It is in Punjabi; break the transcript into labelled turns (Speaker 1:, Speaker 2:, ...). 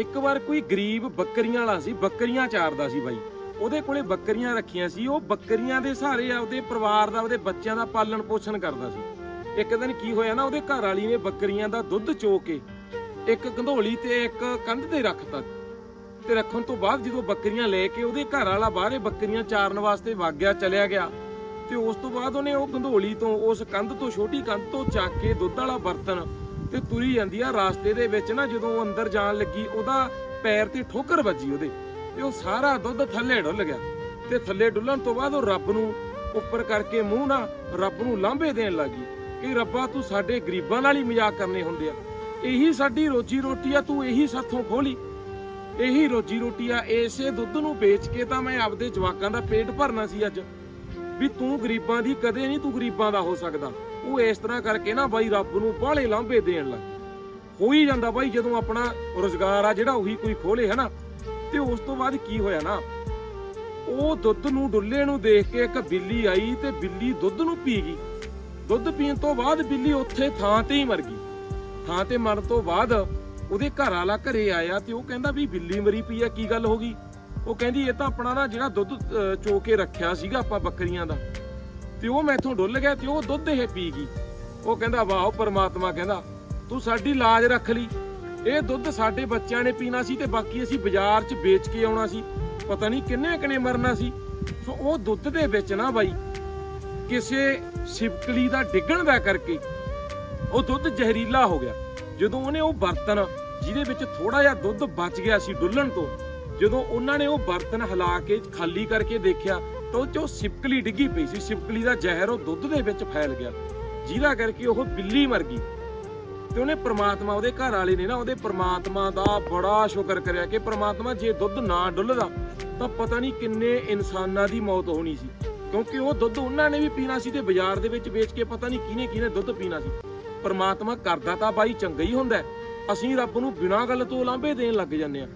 Speaker 1: ਇੱਕ ਵਾਰ ਕੋਈ ਗਰੀਬ ਬੱਕਰੀਆਂ ਵਾਲਾ ਸੀ, ਬੱਕਰੀਆਂ ਚਾਰਦਾ ਸੀ ਬਾਈ। ਉਹਦੇ ਕੋਲੇ ਬੱਕਰੀਆਂ ਰੱਖੀਆਂ ਸੀ, ਉਹ ਬੱਕਰੀਆਂ ਦੇ ਸਹਾਰੇ ਆਪਦੇ ਪਰਿਵਾਰ ਦਾ ਉਹਦੇ ਬੱਚਿਆਂ ਦਾ ਪਾਲਣ ਪੋਸ਼ਣ ਕਰਦਾ ਸੀ। ਇੱਕ ਦਿਨ ਕੀ ਹੋਇਆ ਨਾ, ਉਹਦੇ ਘਰ ਵਾਲੀ ਨੇ ਬੱਕਰੀਆਂ ਦਾ ਦੁੱਧ ਚੋ ਕੇ ਇੱਕ ਗੰਧੋਲੀ ਤੇ ਇੱਕ ਕੰਧ ਤੇ ਰੱਖਤਾ ਤੇ ਰੱਖਣ ਤੋਂ ਬਾਅਦ ਜਦੋਂ ਬੱਕਰੀਆਂ ਲੈ ਕੇ ਉਹਦੇ ਘਰ ਵਾਲਾ ਬਾਹਰੇ ਬੱਕਰੀਆਂ ਚਾਰਨ ਵਾਸਤੇ ਵਾਗਿਆ ਚਲਿਆ ਗਿਆ ਤੇ ਉਸ ਤੋਂ ਬਾਅਦ ਉਹਨੇ ਉਹ ਗੰਧੋਲੀ ਤੋਂ, ਉਸ ਕੰਧ ਤੋਂ, ਛੋਟੀ ਕੰਧ ਤੋਂ ਚੱਕ ਕੇ ਦੁੱਧ ਵਾਲਾ ਬਰਤਨ ਤੇ ਤੁਰੀ ਜਾਂਦੀ ਆ, ਰਾਸਤੇ ਦੇ ਵਿੱਚ ਨਾ ਜਦੋਂ ਉਹ ਅੰਦਰ ਜਾਣ ਲੱਗੀ, ਉਹਦਾ ਪੈਰ ਤੇ ਠੋਕਰ ਵੱਜੀ ਉਹਦੇ ਤੇ ਉਹ ਸਾਰਾ ਦੁੱਧ ਥੱਲੇ ਡੁੱਲ ਗਿਆ ਤੇ ਥੱਲੇ ਡੁੱਲਣ ਤੋਂ ਬਾਅਦ ਉਹ ਰੱਬ ਨੂੰ ਉੱਪਰ ਕਰਕੇ ਮੂੰਹ ਨਾ ਰੱਬ ਨੂੰ ਲਾਂਭੇ ਦੇਣ ਲੱਗੀ ਕਿ ਰੱਬਾ, ਤੂੰ ਸਾਡੇ ਗਰੀਬਾਂ ਨਾਲ ਹੀ ਮਜ਼ਾਕ ਕਰਨੇ ਹੁੰਦੇ ਆ। ਇਹੀ ਸਾਡੀ ਰੋਜੀ ਰੋਟੀ ਆ, ਤੂੰ ਇਹੀ ਸਾਥੋਂ ਖੋਲੀ। ਇਹੀ ਰੋਜੀ ਰੋਟੀ ਆ, ਇਸੇ ਦੁੱਧ ਨੂੰ ਵੇਚ ਕੇ ਤਾਂ ਮੈਂ ਆਪਦੇ ਜਵਾਕਾਂ ਦਾ ਪੇਟ ਭਰਨਾ ਸੀ ਅੱਜ। ਵੀ ਤੂੰ ਗਰੀਬਾਂ ਦੀ ਕਦੇ ਨਹੀਂ ਤੂੰ ਗਰੀਬਾਂ ਦਾ ਹੋ ਸਕਦਾ। ਉਹ ਇਸ ਤਰ੍ਹਾਂ ਕਰਕੇ ਨਾ ਬਾਈ ਰੱਬ ਨੂੰ ਬਾਹਲੇ ਲਾਂਭੇ ਦੇਣ ਲੱਗ ਹੋ ਜਾਂਦਾ ਬਾਈ ਜਦੋਂ ਆਪਣਾ ਰੋਜ਼ਗਾਰ ਆ ਜਿਹੜਾ ਉਹੀ ਕੋਈ ਖੋਲੇ, ਹਨਾ? ਤੇ ਉਸ ਤੋਂ ਬਾਅਦ ਕੀ ਹੋਇਆ ਨਾ? ਉਹ ਦੁੱਧ ਨੂੰ ਡੁੱਲੇ ਨੂੰ ਦੇਖ ਕੇ ਇੱਕ ਬਿੱਲੀ ਆਈ ਤੇ ਬਿੱਲੀ ਦੁੱਧ ਨੂੰ ਪੀ ਗਈ। ਦੁੱਧ ਪੀਣ ਤੋਂ ਬਾਅਦ ਬਿੱਲੀ ਉੱਥੇ ਥਾਂ ਤੇ ਹੀ ਮਰ ਗਈ। ਥਾਂ ਤੇ ਮਰਨ ਤੋਂ ਬਾਅਦ ਉਹਦੇ ਘਰ ਵਾਲਾ ਘਰੇ ਆਇਆ ਤੇ ਉਹ ਕਹਿੰਦਾ ਵੀ ਬਿੱਲੀ ਮਰੀ ਪਈ ਆ, ਕੀ ਗੱਲ ਹੋ ਗਈ? ਉਹ ਕਹਿੰਦੀ ਇਹ ਤਾਂ ਆਪਣਾ ਨਾ ਜਿਹੜਾ ਦੁੱਧ ਚੋ ਕੇ ਰੱਖਿਆ ਸੀਗਾ ਆਪਾਂ ਬੱਕਰੀਆਂ ਦਾ। ਤੇ ਉਹ ਮੈਥੋਂ ਡੁੱਲ ਗਿਆ, ਤੇ ਉਹ ਦੁੱਧ ਇਹ ਪੀ ਗਈ। ਉਹ ਕਹਿੰਦਾ, ਵਾਹ ਪਰਮਾਤਮਾ ਕਹਿੰਦਾ, ਤੂੰ ਸਾਡੀ ਲਾਜ ਰੱਖ ਲਈ। ਇਹ ਦੁੱਧ ਸਾਡੇ ਬੱਚਿਆਂ ਨੇ ਪੀਣਾ ਸੀ ਤੇ ਬਾਕੀ ਅਸੀਂ ਬਾਜ਼ਾਰ 'ਚ ਵੇਚ ਕੇ ਆਉਣਾ ਸੀ। ਪਤਾ ਨਹੀਂ ਕਿੰਨੇ ਕਿੰਨੇ ਮਰਨਾ ਸੀ। ਸੋ ਉਹ ਦੁੱਧ ਦੇ ਵਿੱਚ ਨਾ ਬਾਈ, ਕਿਸੇ ਸਿਪਕਲੀ ਦਾ ਡਿੱਗਣ ਦਾ ਕਰਕੇ ਉਹ ਦੁੱਧ ਜ਼ਹਿਰੀਲਾ ਹੋ ਗਿਆ। ਜਦੋਂ ਉਹਨੇ ਉਹ ਬਰਤਨ, ਜਿਹਦੇ ਵਿੱਚ ਥੋੜਾ ਜਿਹਾ ਦੁੱਧ ਬਚ ਗਿਆ ਸੀ ਡੁੱਲਣ ਤੋਂ, ਜਦੋਂ ਉਹਨਾਂ ਨੇ ਉਹ ਬਰਤਨ ਹਿਲਾ ਕੇ ਖਾਲੀ ਕਰਕੇ ਦੇਖਿਆ ਤਾਂ ਉਹ ਚੋਂ ਡਿੱਗੀ ਪਈ ਸੀ। ਸਿਪਕਲੀ ਦਾ ਜ਼ਹਿਰ ਉਹ ਦੁੱਧ ਦੇ ਵਿੱਚ ਫੈਲ ਗਿਆ। ਜਿਹਦਾ ਕਰਕੇ ਉਹ ਬਿੱਲੀ ਮਰ ਗਈ। ਤੇ ਉਹਨੇ ਪ੍ਰਮਾਤਮਾ ਉਹਦੇ ਘਰ ਵਾਲੇ ਨੇ ਨਾ ਉਹਦੇ ਪ੍ਰਮਾਤਮਾ ਦਾ ਬੜਾ ਸ਼ੁਕਰ ਕਰਿਆ ਕਿ ਪ੍ਰਮਾਤਮਾ ਜੇ ਦੁੱਧ ਨਾ ਡੁੱਲਦਾ, ਤਾਂ ਪਤਾ ਨਹੀਂ ਕਿੰਨੇ ਇਨਸਾਨਾਂ ਦੀ ਮੌਤ ਹੋਣੀ ਸੀ। ਕਿਉਂਕਿ ਉਹ ਦੁੱਧ ਉਹਨਾਂ ਨੇ ਵੀ ਪੀਣਾ ਸੀ ਤੇ ਬਾਜ਼ਾਰ ਦੇ ਵਿੱਚ ਵੇਚ ਕੇ ਪਤਾ ਨਹੀਂ ਕਿਹਨੇ ਕਿਹਨੇ ਦੁੱਧ ਪੀਣਾ ਸੀ। ਪ੍ਰਮਾਤਮਾ ਕਰਦਾ ਤਾਂ ਬਾਈ ਚੰਗਾ ਹੀ ਹੁੰਦਾ ਅਸੀਂ ਰੱਬ ਨੂੰ ਬਿਨਾਂ ਗੱਲ ਤੋਂ ਲਾਂਭੇ ਦੇਣ ਲੱਗ ਜਾਂਦੇ ਆ